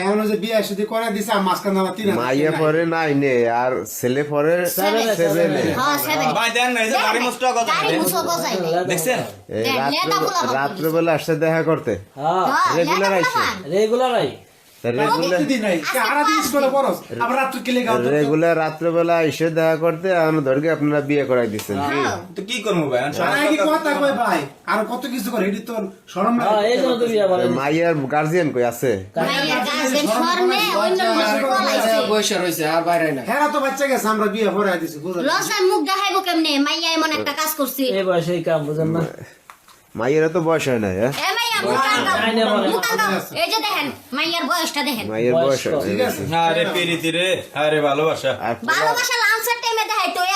এখন যে বিয়ে শুধু করে দিছে আর মাঝখানে আবার তিন মাইয়া পরে নাইনে আর ছেলে পরে সেভেনে হ্যাঁ ভাই দেন না এই গাড়ি মুছটা কথা নাই দেখছেন? রাত্রেবেলা আসছে দেখা করতে। হ্যাঁ। হ্যাঁ, আইছে। রেগুলার আই। রেগুলার নাই। রেগুলার রাত্রেবেলা এসে দেখা করতে এখন ধরকে আপনারা বিয়ে করাই দিচ্ছেন। কি হ্যাঁ। তো কি করব ভাই? কথা কই ভাই আর কত কিছু করে না মাইয়ার গার্জিয়ান কই আছে? মাইয়ের গার্জেন শর্মে অন্য মানুষ বলাইছে বসে রয়েছে আর বাইরে না হ্যাঁ তো বাচ্চা গেছে আমরা বিয়ে পড়াই দিছি বুঝলি মুখ দেখাইবো কেমনে? মাইয়া এমন একটা কাজ করছি। এই বয়সে এই কাম বুঝেন না? মাইয়েরা তো বয়স হয় না হ্যাঁ? মাইয়ার বয়সটা দেখেন। মাইয়ের বয়স ঠিক আছে। আরে পেরিতি রে। আরে ভালোবাসা। লাঞ্চের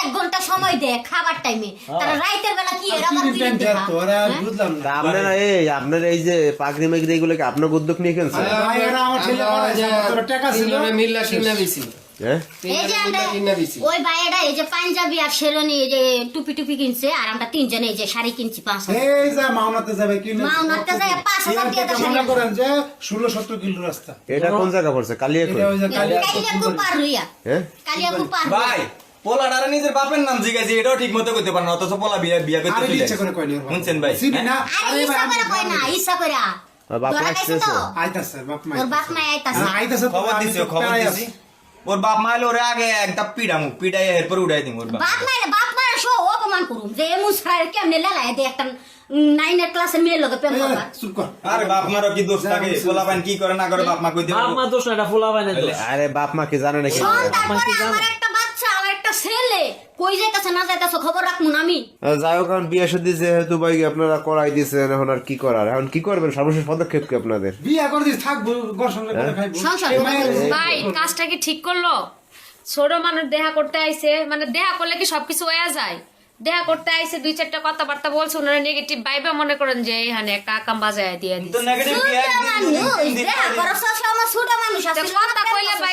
এক ঘণ্টা সময় দেয় খাবার টাইমে তারা রাইতের বেলা কি এরা আবার তিন টাইম বিরিতি খা। তোরা হ্যাঁ? বুঝলাম না। আপনারা এই আপনার এই যে পাগড়ি মেগড়ি এগুলো কি আপনার উদ্যোগ নিয়ে কিনছেন ভাইয়েরা আমার ছেলে পড়াইছে আমার টাকা ছিল। মিল্লা কিনা দিছি। হ্যাঁ এই যে আমরা কিনা দিছি। ওই ভাইয়েরা এই যে পাঞ্জাবি আর শেরনি এই যে টুপি টুপি কিনছে আর আমরা তিনজনে এই যে শাড়ি কিনছি পাঁচ হাজার। এই যে মাওনাতে যাবে কি মাওনাতে যায় পাঁচ হাজার ইয়ার টাকা শাড়ি করেন যে ষোলো সত্তর কিলো রাস্তা। এটা কোন জায়গা পড়ছে? কালিয়া এটা কালিয়া পার হইয়া হ্যাঁ পার ভাই পোলাডারে নিজের বাপের নাম জিজ্ঞাসি এটাও ঠিক মতো করতে পারে না অথচ পোলা বিয়া বিয়া করতে আরে চলে ইচ্ছে করে কইনি ওর বাপ। শুনছেন ভাই চিনি না? আরে আরে ভাই ইচ্ছা আমি করে কয় না ইচ্ছা করে আর বাপ ধরা খাইছে তো। আসতেছে? আইতাছে বাপ মা ওর বাপ মা আইতাছে। আইতাছে তো খবর আমি দিছি খবর দিছি। ওর বাপ মা এলে ওরে আগে একটা পিড়ামু পিড়াই এরপর উড়াই দিম ওর বাপ বাপ বাপ মায়ের সো অপমান করুন যে এমন কেমনে লেলায় দে একটা নাইনের ক্লাসের মেয়ের লোকে প্রেম করবা। চুপ কর। আরে বাপ মারও কি দোষ থাকে? পোলা কি করে না করে বাপ মা কই বাপ মা দোষ না এটা ফুলা আরে বাপ মা কি জানে নাকি? কি জানো? আমার একটা বাচ্চা আমার একটা ছেলে কই যাইতাছে না যাইতাছে খবর রাখমুন আমি? আহ, যাই হোক এখন বিয়ে সাথে যেহেতু ভাই আপনারা করাই দিয়েছেন এখন আর কি করার? এখন কি করবেন? সর্বশেষ পদক্ষেপ কি আপনাদের? বিয়া করে দিস থাকব ঘর সংসার করে খাইবো। সংসার মায়ের- খাইবো। ভাই কাজটা কি ঠিক করল? ছোট মানুষ দেখা করতে আইছে মানে দেখা করলে কি সবকিছু হয়ে যায়? দেখা করতে আইছে দুই চারটা কথাবার্তা বলছে ওনারা নেগেটিভ ভাইবে মনে করেন যে এখানে একটা আকাম বাজায় দিয়ে তো দিচ্ছে নেগেটিভ ছোট মানুষ ছোট মানুষ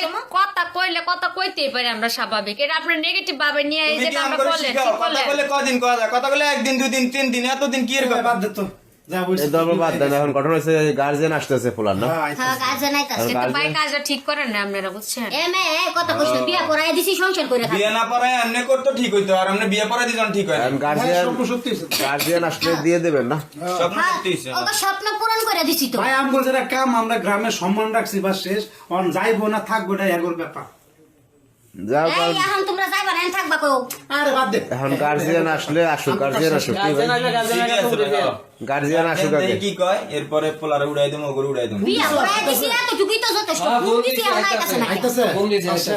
ভাই কথা কইলে কথা কইতেই পারি আমরা স্বাভাবিক। এটা আপনি নেগেটিভ ভাবে নিয়ে এই যে আমরা? ঠিক কথা বলে কদিন কথা কথা বলে একদিন দুই দিন তিন দিন এতদিন কি এই এরকম বাদ দে তো যা বলছি এই ধর্ম বাদ দেন এখন ঘটনা হচ্ছে গার্জেন আসতেছে ফুলার না? আইতাছে। কাজে নাইতাছে কিন্তু ভাই কাজটা ঠিক করেন না আপনারা বুঝছেন? এ মেয়ে কথা বিয়া করাই দিছি সংসার করে খাব। না পড়ায় এমনি করতো ঠিক হইতো আর এমনি বিয়ে পড়াই দিজন ঠিক হয় না এখন স্বপ্ন সত্যি হয়েছে তো। গার্জিয়ান আসলে দিয়ে দেবেন না? স্বপ্ন সত্যি ওকে স্বপ্ন পূরণ করে দিছি তো। ভাই আমগো কাম আমরা গ্রামে সম্মান রাখছি বা শেষ। অন যাইবো না থাকব এটা এগোর ব্যাপার। যাও এখন তোমরা যাইবা থাকবা কও। আরে বাদ দে। এখন গার্জিয়ান আসলে আসুক গার্জিয়ান আসুক। কি ভাই। গার্জিয়ান আসুক আগে। কি কয় এরপরে পোলারে উড়াই দেবো ওগুলো উড়াই দেবো বিয়া করাই দিছি এতটুকুই তো যথেষ্ট। হ্যাঁ, ঘুম বৌদি দিছি এখন আইতাছে। আইতাছে ঘুম দিছে, আচ্ছা।